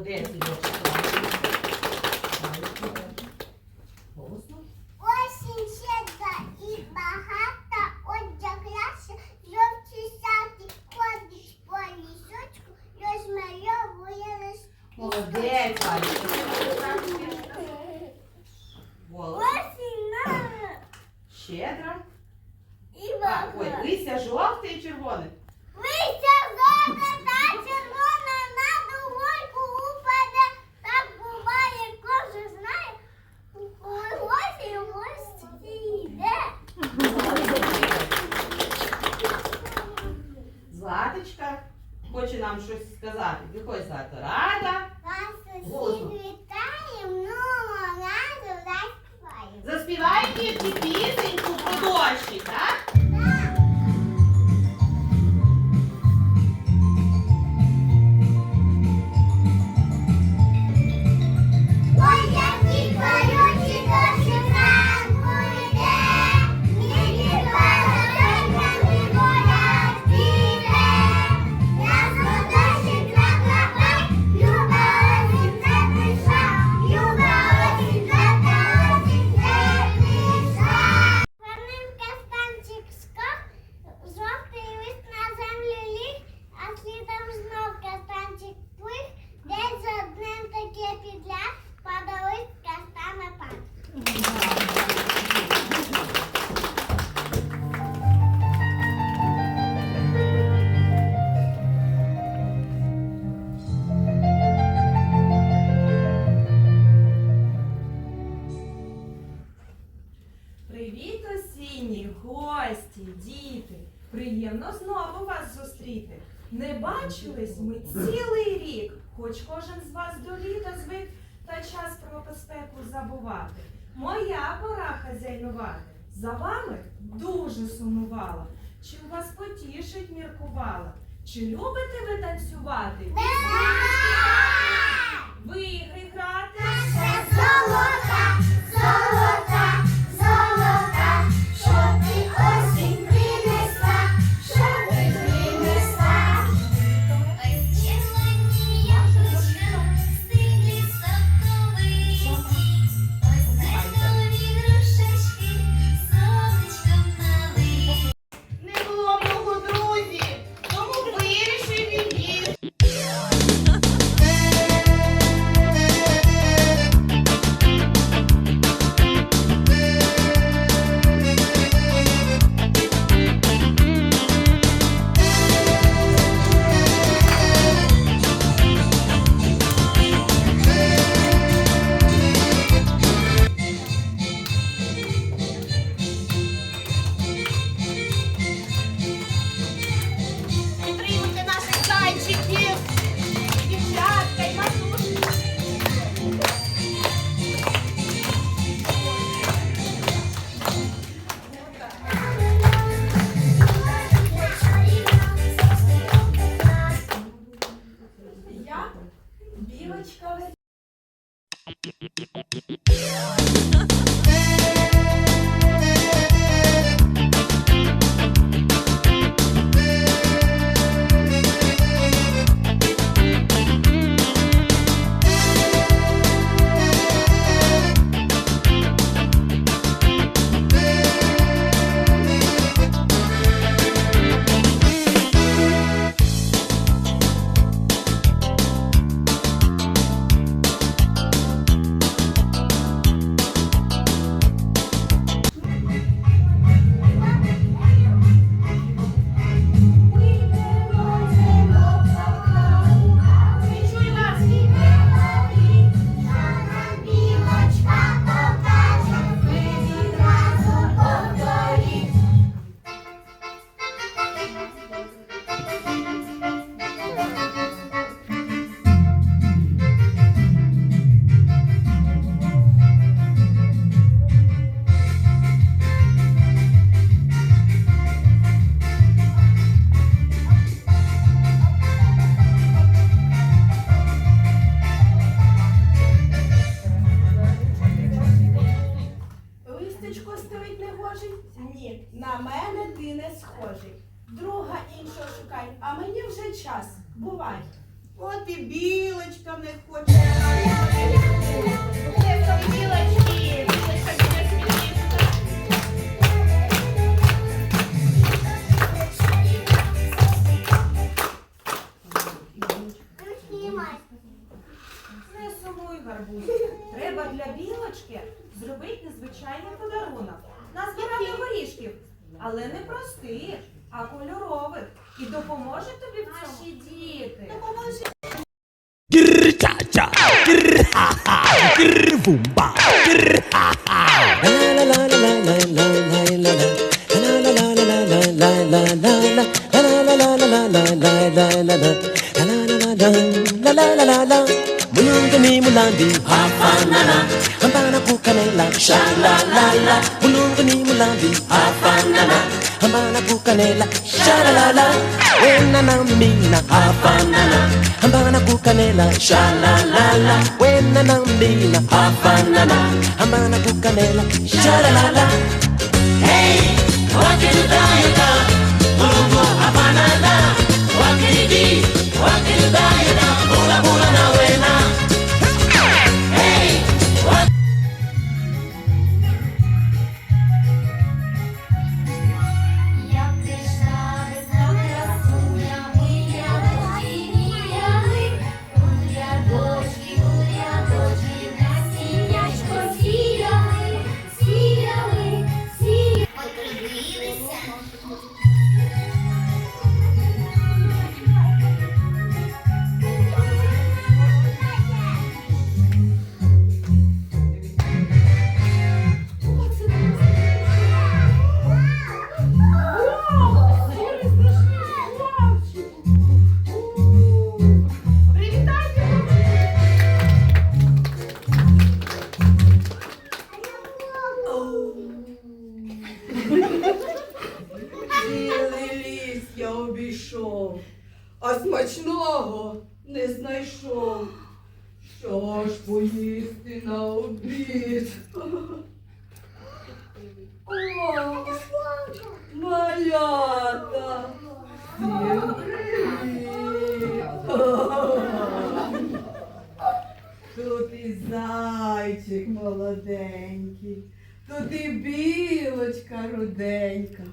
Молодець, Ігорчик. Голосно. Осінь щедра і багата, одяг ляше, жовті саді, ходить по лісочку, розмальовує лист. Молодець, Валечка. Голос. Осінь на Щедра. і А, ой, багата. листя жовте і червоне. Листя золота хоче нам щось сказати. Виходь, Злата. Рада. Вас Голосно. вітаємо, нового разу заспіваємо. Заспіваємо дітки пісеньку про дощі, так? З вас до літа звик та час про безпеку забувати. Моя пора хазяйнувати. За вами дуже сумувала. Чи вас потішить міркувала? Чи любите ви танцювати? В ігри грати? Це золота, схожий. Друга іншого шукай, а мені вже час. Бувай. От і білочка не хоче. Білочки. Не сумуй, гарбуз. Треба для білочки зробити незвичайний подарунок. Назбирати горішків, але не простих, а кольорових. І допоможе тобі в цьому? Наші діти. Допоможе. Гір-ча-ча, гір-ха-ха, гір-бумба, гір-ха-ха. La la la la la Mulungu ni mulandi Hafanana Hambana bukanela Sha la la la Mulungu ni mulandi Hafanana Hambana bukanela Sha la la la Wena na mina Hafanana Hambana bukanela Sha la la la Wena na mina Hafanana Hambana bukanela Sha la la la Hey! І білочка руденька.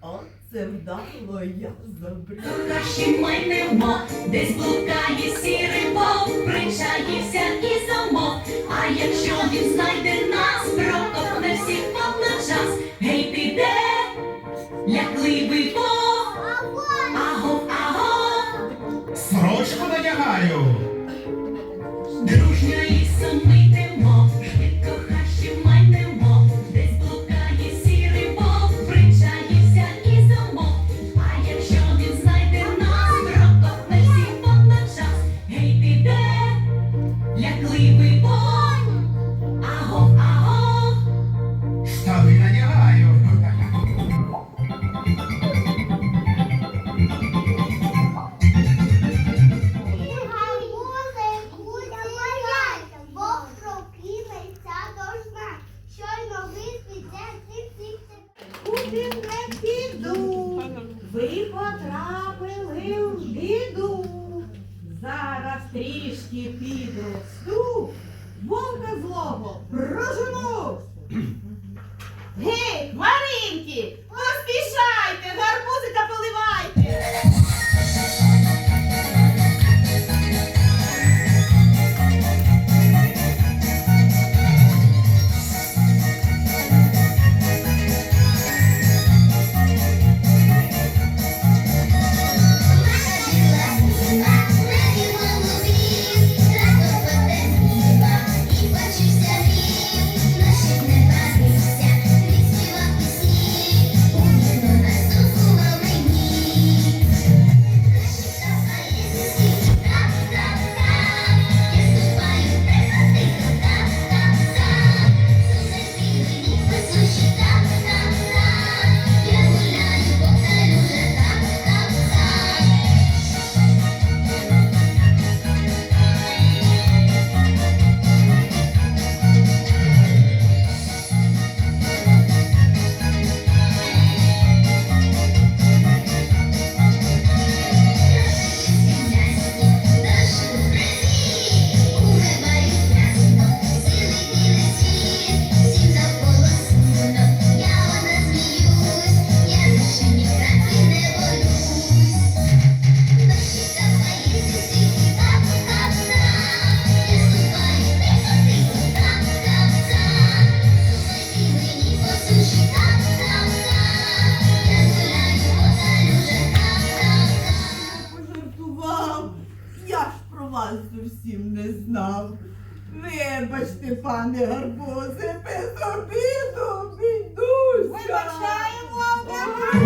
Оце вдало я забрю. Наші майнемо, десь блукає сірий вовк, причаївся і цих-цих-цих. Не піду, ви потрапили в біду. Зараз трішки підросту, Вибачте, пане Гарбузе, без обіду, бідуся. Рання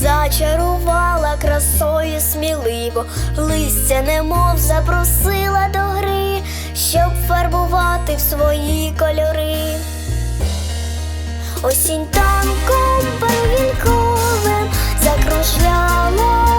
зачарувала красою сміливо, листя немов запросила до гри, щоб фарбувати в свої кольори. Осінь танком первінковим закружляла,